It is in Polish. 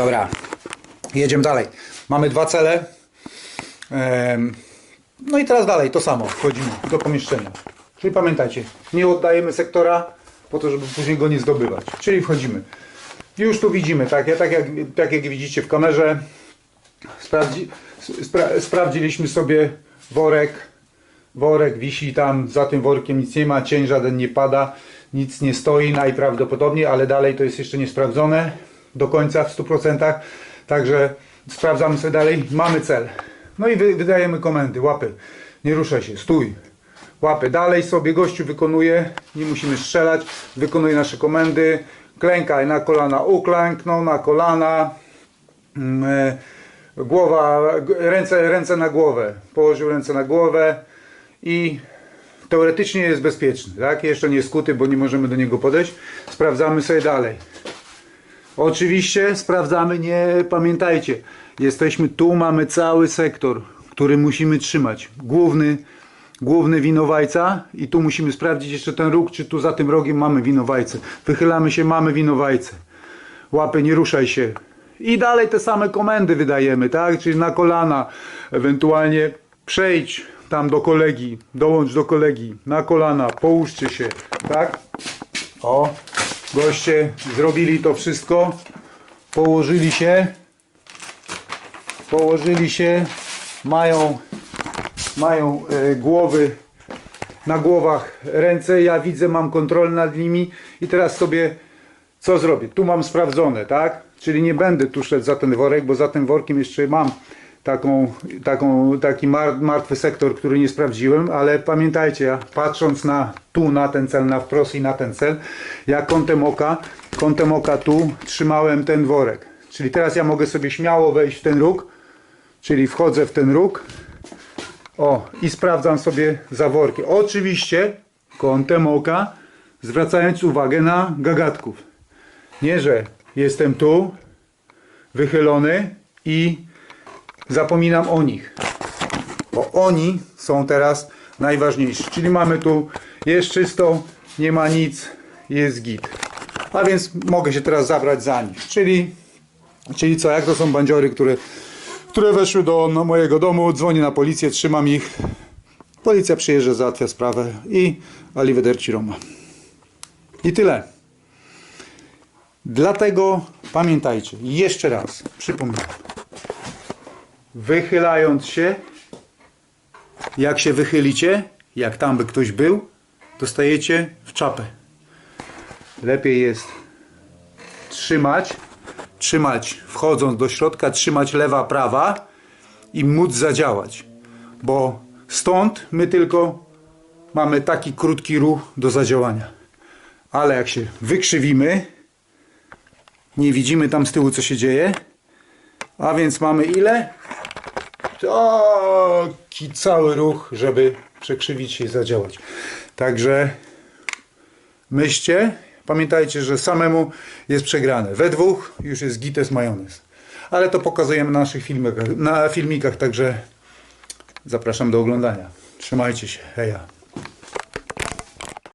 Dobra, jedziemy dalej. Mamy dwa cele. No i teraz dalej, to samo. Wchodzimy do pomieszczenia. Czyli pamiętajcie, nie oddajemy sektora po to, żeby później go nie zdobywać. Czyli wchodzimy. Już tu widzimy, tak, tak, jak, tak jak widzicie w kamerze, sprawdzi, spra, sprawdziliśmy sobie worek. Worek wisi tam, za tym workiem nic nie ma, cień żaden nie pada, nic nie stoi najprawdopodobniej, ale dalej to jest jeszcze nie sprawdzone do końca w 100%. Także sprawdzamy sobie dalej, mamy cel. No i wy, wydajemy komendy, łapy, nie ruszaj się, stój. Łapy dalej sobie gościu wykonuje, nie musimy strzelać, wykonuje nasze komendy. Klękaj na kolana, uklęknął na kolana. Mm, e, Głowa, ręce, ręce na głowę. Położył ręce na głowę i teoretycznie jest bezpieczny. Tak? Jeszcze nie skuty, bo nie możemy do niego podejść. Sprawdzamy sobie dalej. Oczywiście sprawdzamy, nie pamiętajcie. Jesteśmy tu, mamy cały sektor, który musimy trzymać. Główny, główny winowajca i tu musimy sprawdzić jeszcze ten róg, czy tu za tym rogiem mamy winowajcę. Wychylamy się, mamy winowajcę. Łapy, nie ruszaj się. I dalej te same komendy wydajemy, tak? Czyli na kolana, ewentualnie przejdź tam do kolegi, dołącz do kolegi, na kolana, połóżcie się, tak? O, goście zrobili to wszystko, położyli się, położyli się, mają, mają e, głowy, na głowach ręce, ja widzę, mam kontrolę nad nimi. I teraz sobie co zrobię? Tu mam sprawdzone, tak? Czyli nie będę tu szedł za ten worek, bo za tym workiem jeszcze mam taką, taką, taki mar, martwy sektor, który nie sprawdziłem, ale pamiętajcie, patrząc na tu, na ten cel, na wprost i na ten cel, ja kątem oka, kątem oka tu trzymałem ten worek. Czyli teraz ja mogę sobie śmiało wejść w ten róg, czyli wchodzę w ten róg, o, i sprawdzam sobie zaworki. Oczywiście kątem oka, zwracając uwagę na gagatków. Nie, że jestem tu, wychylony i zapominam o nich. Bo oni są teraz najważniejsi. Czyli mamy tu, jest czysto, nie ma nic, jest git. A więc mogę się teraz zabrać za nich. Czyli, czyli co, jak to są bandziory, które, które weszły do no, mojego domu, dzwonię na policję, trzymam ich. Policja przyjeżdża, załatwia sprawę i arrivederci Roma. I tyle. Dlatego pamiętajcie, jeszcze raz przypominam. Wychylając się, jak się wychylicie, jak tam by ktoś był, dostajecie w czapę. Lepiej jest trzymać, trzymać wchodząc do środka, trzymać lewa, prawa i móc zadziałać. Bo stąd my tylko mamy taki krótki ruch do zadziałania. Ale jak się wykrzywimy, nie widzimy tam z tyłu co się dzieje, a więc mamy ile? Taki cały ruch, żeby przekrzywić i zadziałać. Także myślcie, pamiętajcie, że samemu jest przegrane. We dwóch już jest gites majonez. Ale to pokazujemy na naszych filmikach, na filmikach, także zapraszam do oglądania. Trzymajcie się. Heja.